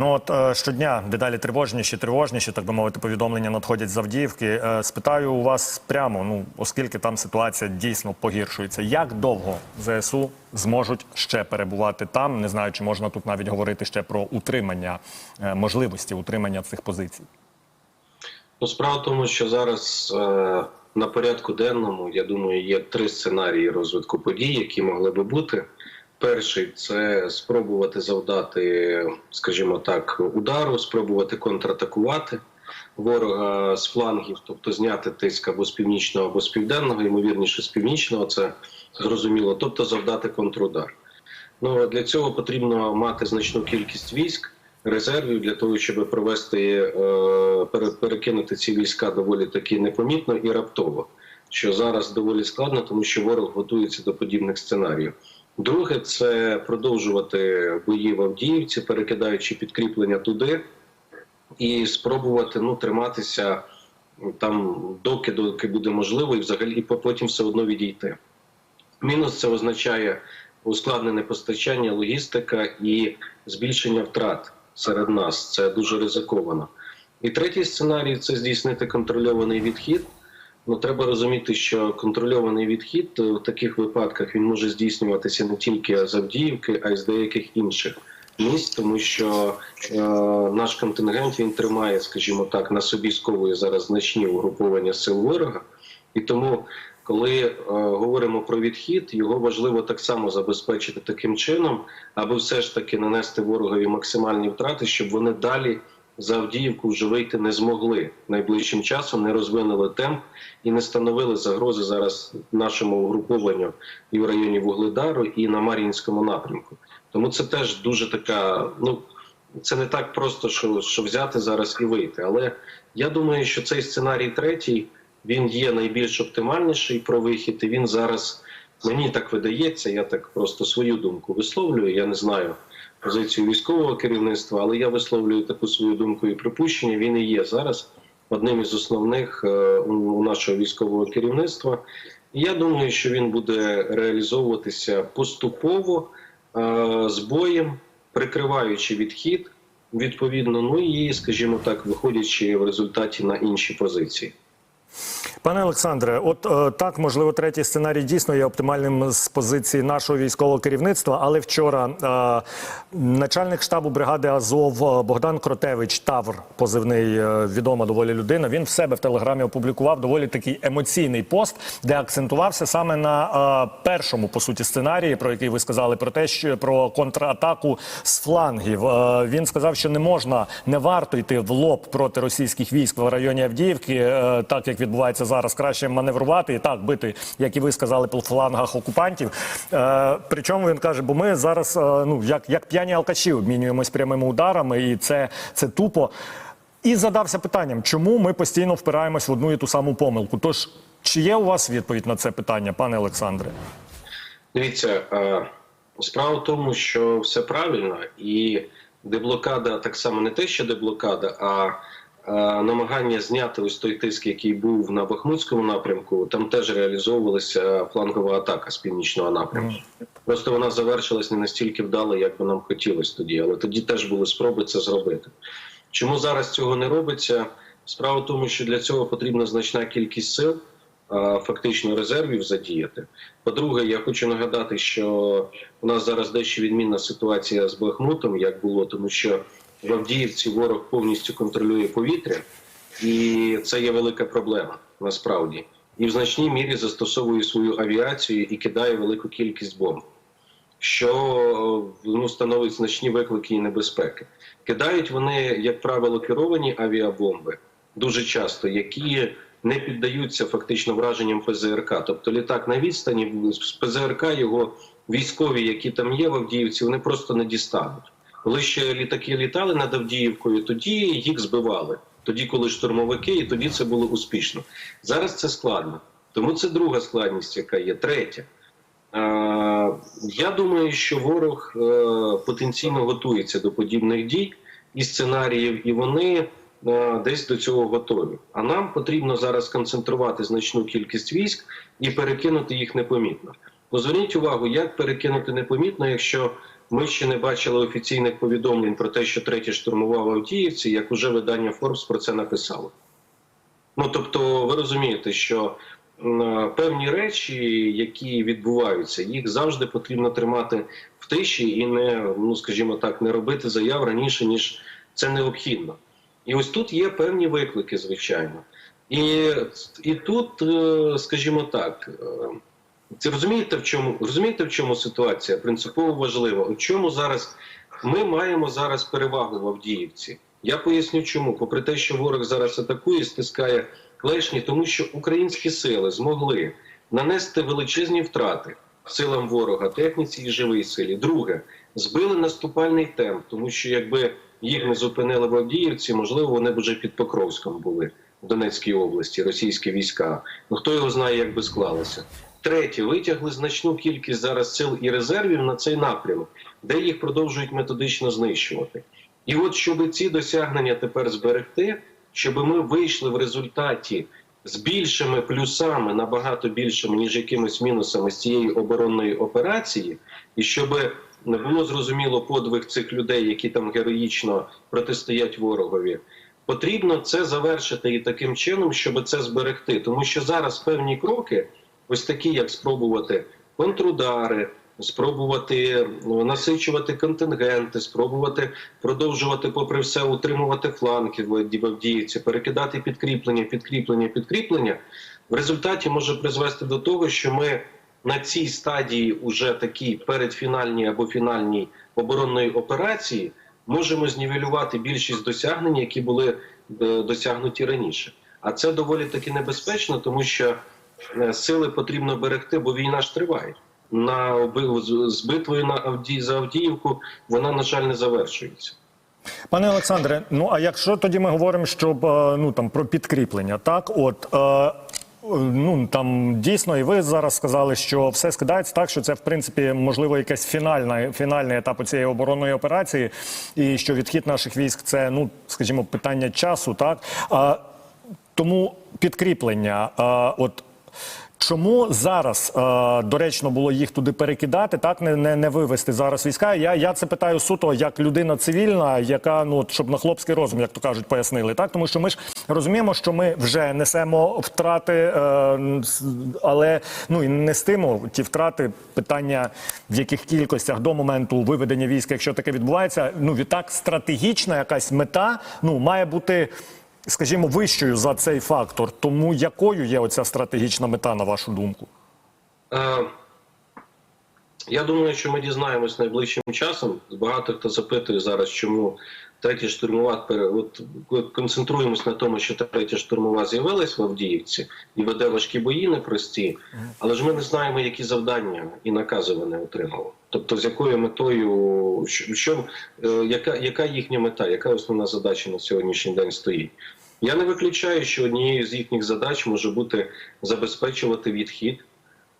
Ну от е, щодня дедалі тривожніші, тривожніші, так би мовити, повідомлення надходять з Авдіївки. Е, Спитаю у вас прямо, ну оскільки там ситуація дійсно погіршується. Як довго ЗСУ зможуть ще перебувати там? Не знаю, чи можна тут навіть говорити ще про утримання е, можливості утримання цих позицій. Ну, справа в тому, що зараз е, на порядку денному, я думаю, є три сценарії розвитку подій, які могли би бути. Перший це спробувати завдати, скажімо так, удару, спробувати контратакувати ворога з флангів, тобто зняти тиск або з північного, або з південного, ймовірніше з північного, це зрозуміло, тобто завдати контрудар. Ну для цього потрібно мати значну кількість військ, резервів для того, щоб провести е, перекинути ці війська доволі таки непомітно і раптово, що зараз доволі складно, тому що ворог готується до подібних сценаріїв. Друге, це продовжувати бої в Авдіївці, перекидаючи підкріплення туди, і спробувати ну триматися там доки, доки буде можливо, і взагалі потім все одно відійти. Мінус це означає ускладнене постачання, логістика і збільшення втрат серед нас. Це дуже ризиковано. І третій сценарій це здійснити контрольований відхід. Ну треба розуміти, що контрольований відхід е, в таких випадках він може здійснюватися не тільки з Авдіївки, а й з деяких інших місць, тому що е, наш контингент він тримає, скажімо так, на собі сковує зараз значні угруповання сил ворога, і тому. Коли е, говоримо про відхід, його важливо так само забезпечити таким чином, аби все ж таки нанести ворогові максимальні втрати, щоб вони далі за Авдіївку вже вийти не змогли найближчим часом, не розвинули темп і не становили загрози зараз нашому угрупованню і в районі Вугледару, і на Мар'їнському напрямку. Тому це теж дуже така. Ну це не так просто, що, що взяти зараз і вийти. Але я думаю, що цей сценарій третій він є найбільш оптимальніший про вихід. І він зараз мені так видається. Я так просто свою думку висловлюю. Я не знаю позицію військового керівництва, але я висловлюю таку свою думку і припущення. Він і є зараз одним із основних е, у нашого військового керівництва. Я думаю, що він буде реалізовуватися поступово е, з боєм, прикриваючи відхід. Відповідно, ну і, скажімо так, виходячи в результаті на інші позиції. Пане Олександре, от е, так, можливо, третій сценарій дійсно є оптимальним з позиції нашого військового керівництва. Але вчора е, начальник штабу бригади Азов е, Богдан Кротевич, Тавр, позивний е, відома доволі людина. Він в себе в телеграмі опублікував доволі такий емоційний пост, де акцентувався саме на е, першому по суті сценарії, про який ви сказали, про те, що про контратаку з флангів. Е, він сказав, що не можна, не варто йти в лоб проти російських військ в районі Авдіївки, е, так як відбувається зараз, краще маневрувати і так бити, як і ви сказали, по флангах окупантів. Е, причому він каже, бо ми зараз, е, ну як, як п'яні алкаші, обмінюємось прямими ударами, і це, це тупо. І задався питанням, чому ми постійно впираємось в одну і ту саму помилку. Тож, чи є у вас відповідь на це питання, пане Олександре? Дивіться, е, справа в тому, що все правильно, і деблокада так само не те, що деблокада, а намагання зняти ось той тиск, який був на Бахмутському напрямку, там теж реалізовувалася флангова атака з північного напрямку. Просто вона завершилась не настільки вдало, як би нам хотілося тоді, але тоді теж були спроби це зробити. Чому зараз цього не робиться? Справа в тому, що для цього потрібна значна кількість сил, фактично резервів задіяти. По-друге, я хочу нагадати, що у нас зараз дещо відмінна ситуація з Бахмутом, як було, тому що в Авдіївці ворог повністю контролює повітря, і це є велика проблема насправді. І в значній мірі застосовує свою авіацію і кидає велику кількість бомб що ну, становить значні виклики і небезпеки. Кидають вони, як правило, керовані авіабомби дуже часто, які не піддаються фактично враженням ПЗРК. Тобто літак на відстані з ПЗРК його військові, які там є в Авдіївці, вони просто не дістануть. Коли ще літаки літали над Авдіївкою, тоді їх збивали. Тоді, коли штурмовики, і тоді це було успішно. Зараз це складно. Тому це друга складність, яка є. Третя. Я думаю, що ворог е, потенційно готується до подібних дій і сценаріїв, і вони е, десь до цього готові. А нам потрібно зараз концентрувати значну кількість військ і перекинути їх непомітно. Бо увагу, як перекинути непомітно, якщо ми ще не бачили офіційних повідомлень про те, що третє штурмував Авдіївці, як уже видання Forbes про це написало. Ну тобто, ви розумієте, що певні речі, які відбуваються, їх завжди потрібно тримати в тиші і не, ну скажімо так, не робити заяв раніше, ніж це необхідно. І ось тут є певні виклики, звичайно. І, і тут, е, скажімо так, е, це розумієте, в чому розумієте, в чому ситуація принципово важлива? У чому зараз ми маємо зараз перевагу в Авдіївці? Я поясню, чому. Попри те, що ворог зараз атакує, стискає клешні, тому що українські сили змогли нанести величезні втрати силам ворога, техніці і живій силі. Друге, збили наступальний темп, тому що якби їх не зупинили в Авдіївці, можливо, вони б вже під Покровськом були в Донецькій області, російські війська. Ну хто його знає, як би склалося. Третє, витягли значну кількість зараз сил і резервів на цей напрямок, де їх продовжують методично знищувати. І от щоб ці досягнення тепер зберегти, щоб ми вийшли в результаті з більшими плюсами, набагато більшими, ніж якимись мінусами з цієї оборонної операції, і щоб не було зрозуміло подвиг цих людей, які там героїчно протистоять ворогові. Потрібно це завершити і таким чином, щоб це зберегти, тому що зараз певні кроки, ось такі, як спробувати контрудари, спробувати ну, насичувати контингенти, спробувати продовжувати, попри все, утримувати фланки в Авдіївці, перекидати підкріплення, підкріплення, підкріплення. В результаті може призвести до того, що ми на цій стадії, уже такій передфінальній або фінальній оборонної операції, можемо знівелювати більшість досягнень, які були е, досягнуті раніше. А це доволі таки небезпечно, тому що сили потрібно берегти, бо війна ж триває. На з- битвою на Авді... за Авдіївку вона, на жаль, не завершується. Пане Олександре, ну а якщо тоді ми говоримо, щоб е, ну там про підкріплення, так от. Е... Ну там дійсно, і ви зараз сказали, що все скидається так, що це в принципі можливо якесь фінальне, фінальний етап цієї оборонної операції, і що відхід наших військ це ну скажімо питання часу, так а, тому підкріплення. А, от Чому зараз е, доречно було їх туди перекидати, так не, не, не вивести зараз війська? Я, я це питаю суто як людина цивільна, яка ну щоб на хлопський розум, як то кажуть, пояснили. Так, тому що ми ж розуміємо, що ми вже несемо втрати, е, але ну і нестимо ті втрати. Питання в яких кількостях до моменту виведення війська, якщо таке відбувається, ну відтак стратегічна якась мета ну має бути скажімо, вищою за цей фактор. Тому якою є оця стратегічна мета, на вашу думку? Е, Я думаю, що ми дізнаємось найближчим часом. Багато хто запитує зараз, чому третя штурмова от концентруємось на тому, що третя штурмова з'явилась в Авдіївці і веде важкі бої непрості, але ж ми не знаємо, які завдання і накази вони отримали. Тобто, з якою метою, що, що е, яка, яка їхня мета, яка основна задача на сьогоднішній день стоїть? Я не виключаю, що однією з їхніх задач може бути забезпечувати відхід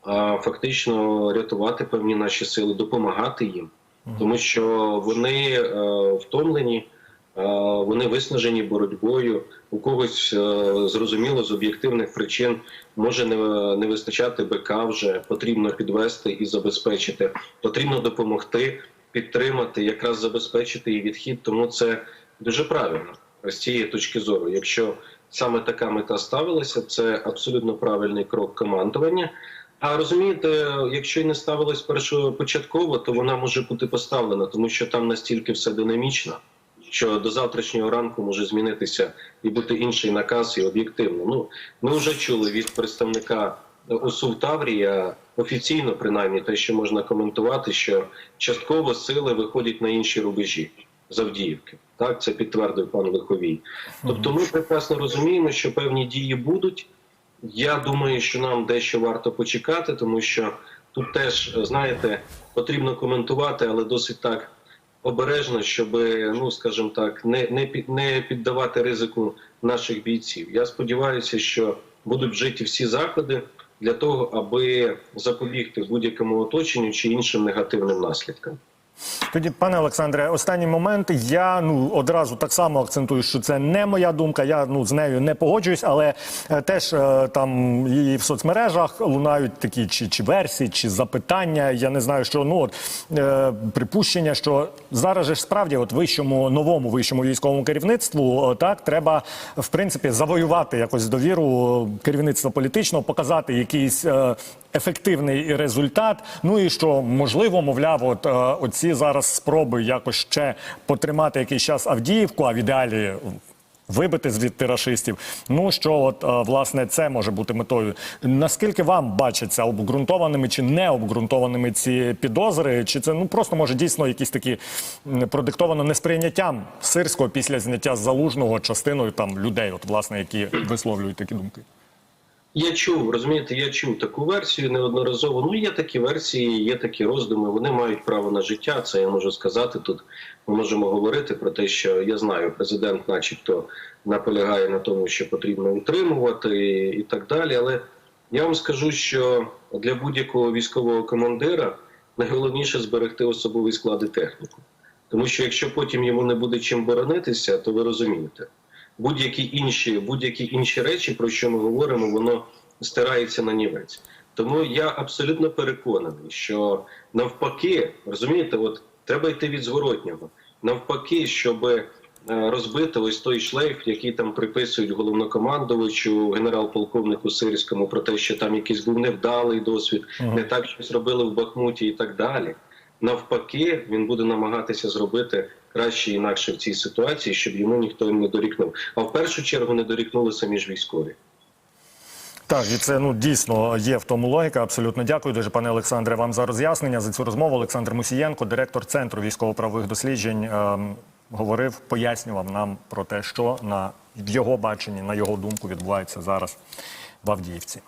а фактично рятувати певні наші сили, допомагати їм, тому що вони е, втомлені, е, вони виснажені боротьбою. У когось е, зрозуміло з об'єктивних причин може не, не вистачати БК вже потрібно підвести і забезпечити. Потрібно допомогти, підтримати, якраз забезпечити і відхід. Тому це дуже правильно з цієї точки зору. Якщо саме така мета ставилася, це абсолютно правильний крок командування. А розумієте, якщо й не ставилась першопочатково, то вона може бути поставлена, тому що там настільки все динамічно, що до завтрашнього ранку може змінитися і бути інший наказ, і об'єктивно. Ну ми вже чули від представника ОСУ Таврія офіційно, принаймні, те, що можна коментувати, що частково сили виходять на інші рубежі з Авдіївки. Так, це підтвердив пан Лиховій. Тобто, ми прекрасно розуміємо, що певні дії будуть. Я думаю, що нам дещо варто почекати, тому що тут теж, знаєте, потрібно коментувати, але досить так обережно, щоб, ну скажімо так, не, не, під- не піддавати ризику наших бійців. Я сподіваюся, що будуть вжиті всі заходи для того, аби запобігти будь-якому оточенню чи іншим негативним наслідкам. Тоді, пане Олександре, останній момент. Я ну одразу так само акцентую, що це не моя думка. Я ну з нею не погоджуюсь, але е, теж е, там і в соцмережах лунають такі чи, чи версії, чи запитання. Я не знаю, що ну от е, припущення, що зараз же справді, от вищому новому вищому військовому керівництву, е, так треба в принципі завоювати якось довіру керівництва політичного, показати якийсь. е, Ефективний результат. Ну і що можливо, мовляв, от е, оці зараз спроби якось ще потримати якийсь час Авдіївку, а в ідеалі вибити звідти рашистів. Ну що, от е, власне, це може бути метою. Наскільки вам бачаться обґрунтованими чи не обґрунтованими ці підозри? Чи це ну просто може дійсно якісь такі продиктовано несприйняттям сирського після зняття залужного частиною там людей, от власне, які висловлюють такі думки? Я чув, розумієте, я чув таку версію неодноразово. Ну, є такі версії, є такі роздуми. Вони мають право на життя. Це я можу сказати. Тут ми можемо говорити про те, що я знаю, президент, начебто, наполягає на тому, що потрібно утримувати і, так далі. Але я вам скажу, що для будь-якого військового командира найголовніше зберегти особовий склад і техніку. Тому що якщо потім йому не буде чим боронитися, то ви розумієте будь-які інші, будь-які інші речі, про що ми говоримо, воно стирається на нівець. Тому я абсолютно переконаний, що навпаки, розумієте, от треба йти від зворотнього. Навпаки, щоб е, розбити ось той шлейф, який там приписують головнокомандувачу, генерал-полковнику Сирському про те, що там якийсь був невдалий досвід, не так щось робили в Бахмуті і так далі. Навпаки, він буде намагатися зробити краще інакше в цій ситуації, щоб йому ніхто не дорікнув. А в першу чергу не дорікнули самі ж військові. Так, і це ну дійсно є в тому логіка. Абсолютно дякую дуже, пане Олександре, вам за роз'яснення за цю розмову. Олександр Мусієнко, директор центру військово-правових досліджень, ем, говорив, пояснював нам про те, що на його баченні, на його думку, відбувається зараз в Авдіївці.